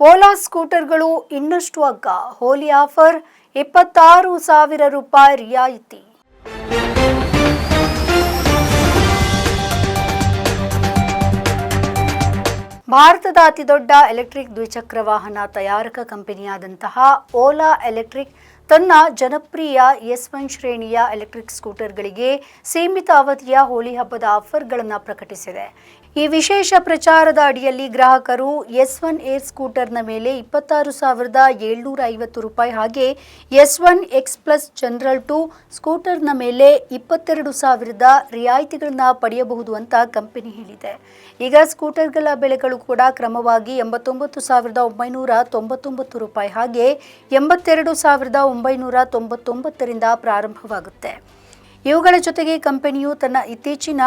ಓಲಾ ಸ್ಕೂಟರ್ಗಳು ಇನ್ನಷ್ಟು ಅಗ್ಗ ಹೋಲಿ ಆಫರ್, ಇಪ್ಪತ್ತಾರು ಸಾವಿರ ರೂಪಾಯಿ ರಿಯಾಯಿತಿ. ಭಾರತದ ಅತಿದೊಡ್ಡ ಎಲೆಕ್ಟ್ರಿಕ್ ದ್ವಿಚಕ್ರ ವಾಹನ ತಯಾರಕ ಕಂಪನಿಯಾದಂತಹ ಓಲಾ ಎಲೆಕ್ಟ್ರಿಕ್ ತನ್ನ ಜನಪ್ರಿಯ ಎಸ್ ಒನ್ ಶ್ರೇಣಿಯ ಎಲೆಕ್ಟ್ರಿಕ್ ಸ್ಕೂಟರ್ಗಳಿಗೆ ಸೀಮಿತ ಅವಧಿಯ ಹೋಳಿ ಹಬ್ಬದ ಆಫರ್ಗಳನ್ನು ಪ್ರಕಟಿಸಿದೆ. ಈ ವಿಶೇಷ ಪ್ರಚಾರದ ಅಡಿಯಲ್ಲಿ ಗ್ರಾಹಕರು ಎಸ್ ಒನ್ ಏರ್ ಸ್ಕೂಟರ್ನ ಮೇಲೆ ಇಪ್ಪತ್ತಾರು ಸಾವಿರದ ಏಳ್ನೂರ ಐವತ್ತು ರೂಪಾಯಿ ಹಾಗೆ S one X plus general two ಸ್ಕೂಟರ್ನ ಮೇಲೆ ಇಪ್ಪತ್ತೆರಡು ಸಾವಿರದ ರಿಯಾಯಿತಿಗಳನ್ನು ಪಡೆಯಬಹುದು ಅಂತ ಕಂಪನಿ ಹೇಳಿದೆ. ಈಗ ಸ್ಕೂಟರ್ಗಳ ಬೆಲೆಗಳು ಕೂಡ ಕ್ರಮವಾಗಿ ಎಂಬತ್ತೊಂಬತ್ತು ಸಾವಿರದ ಒಂಬೈನೂರ ತೊಂಬತ್ತೊಂಬತ್ತು ರೂಪಾಯಿ ಹಾಗೆ ಎಂಬತ್ತೆರಡು ಸಾವಿರದ ಒಂಬೈನೂರ ತೊಂಬತ್ತೊಂಬತ್ತರಿಂದ ಪ್ರಾರಂಭವಾಗುತ್ತೆ. ಇವುಗಳ ಜೊತೆಗೆ ಕಂಪನಿಯು ತನ್ನ ಇತ್ತೀಚಿನ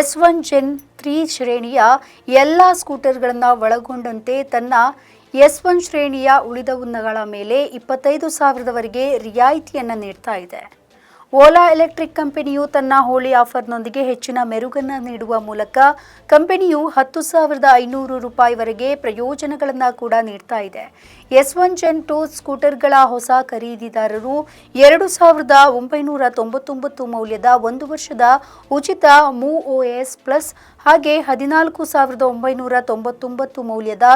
ಎಸ್ ಒನ್ ಜೆನ್ ತ್ರೀ ಶ್ರೇಣಿಯ ಎಲ್ಲ ಸ್ಕೂಟರ್ಗಳನ್ನು ಒಳಗೊಂಡಂತೆ ತನ್ನ ಎಸ್ ಒನ್ ಶ್ರೇಣಿಯ ಉಳಿದ ಉನ್ನಗಳ ಮೇಲೆ ಇಪ್ಪತ್ತೈದು ಸಾವಿರದವರೆಗೆ ರಿಯಾಯಿತಿಯನ್ನು ನೀಡ್ತಾ ಇದೆ. ಓಲಾ ಎಲೆಕ್ಟ್ರಿಕ್ ಕಂಪನಿಯು ತನ್ನ ಹೋಳಿ ಆಫರ್ನೊಂದಿಗೆ ಹೆಚ್ಚಿನ ಮೆರುಗನ್ನು ನೀಡುವ ಮೂಲಕ ಕಂಪನಿಯು ಹತ್ತು ಸಾವಿರದ ಐನೂರು ರೂಪಾಯಿವರೆಗೆ ಪ್ರಯೋಜನಗಳನ್ನು ಕೂಡ ನೀಡ್ತಾ ಇದೆ. ಎಸ್ ಒನ್ ಜೆನ್ ಟೂ ಸ್ಕೂಟರ್ಗಳ ಹೊಸ ಖರೀದಿದಾರರು ಎರಡು ಸಾವಿರದ ಒಂಬೈನೂರ ತೊಂಬತ್ತೊಂಬತ್ತು ಮೌಲ್ಯದ ಒಂದು ವರ್ಷದ ಉಚಿತ ಮೂ ಒ ಎಸ್ ಪ್ಲಸ್ ಹಾಗೆ ಹದಿನಾಲ್ಕು ಸಾವಿರದ ಒಂಬೈನೂರ ತೊಂಬತ್ತೊಂಬತ್ತು ಮೌಲ್ಯದ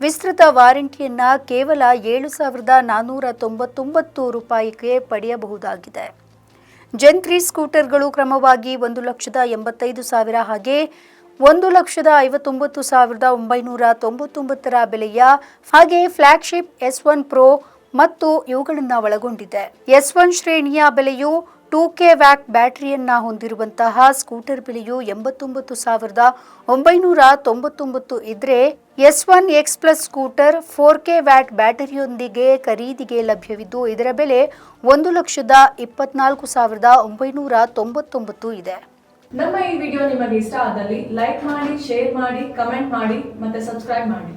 ವಿಸ್ತೃತ ವಾರಂಟಿಯನ್ನು ಕೇವಲ ಏಳು ಸಾವಿರದ ನಾನ್ನೂರ ತೊಂಬತ್ತೊಂಬತ್ತು ರೂಪಾಯಿಗೆ ಪಡೆಯಬಹುದಾಗಿದೆ. ಜೆನ್ ತ್ರೀ ಸ್ಕೂಟರ್ಗಳು ಕ್ರಮವಾಗಿ ಒಂದು ಲಕ್ಷದ ಎಂಬತ್ತೈದು ಸಾವಿರ ಹಾಗೆ ಒಂದು ಲಕ್ಷದ ಐವತ್ತೊಂಬತ್ತು ಸಾವಿರದ ಒಂಬೈನೂರ ತೊಂಬತ್ತೊಂಬತ್ತರ ಬೆಲೆಯ ಹಾಗೆ ಫ್ಲಾಗ್ಶಿಪ್ ಎಸ್ ಒನ್ ಪ್ರೋ ಮತ್ತು ಇವುಗಳನ್ನು ಒಳಗೊಂಡಿದೆ. ಎಸ್ ಒನ್ ಶ್ರೇಣಿಯ ಬೆಲೆಯು ಟೂ ಕೆ ವ್ಯಾಕ್ ಬ್ಯಾಟರಿಯನ್ನ ಹೊಂದಿರುವಂತಹ ಸ್ಕೂಟರ್ ಬೆಲೆಯು ಎಂಬತ್ತೊಂಬತ್ತು ಸಾವಿರದ ಒಂಬೈನೂರ ತೊಂಬತ್ತೊಂಬತ್ತು ಇದ್ರೆ S one X plus scooter four K watt ಬ್ಯಾಟರಿಯೊಂದಿಗೆ ಖರೀದಿಗೆ ಲಭ್ಯವಿದ್ದು, ಇದರ ಬೆಲೆ ಒಂದು ಲಕ್ಷದ ಇಪ್ಪತ್ನಾಲ್ಕು ಸಾವಿರದ ಒಂಬೈನೂರ ತೊಂಬತ್ತೊಂಬತ್ತು ಇದೆ. ನಮ್ಮ ಈ ವಿಡಿಯೋ ನಿಮಗೆ ಇಷ್ಟ ಆದಲ್ಲಿ ಲೈಕ್ ಮಾಡಿ, ಶೇರ್ ಮಾಡಿ, ಕಮೆಂಟ್ ಮಾಡಿ ಮತ್ತೆ ಸಬ್ಸ್ಕ್ರೈಬ್ ಮಾಡಿ.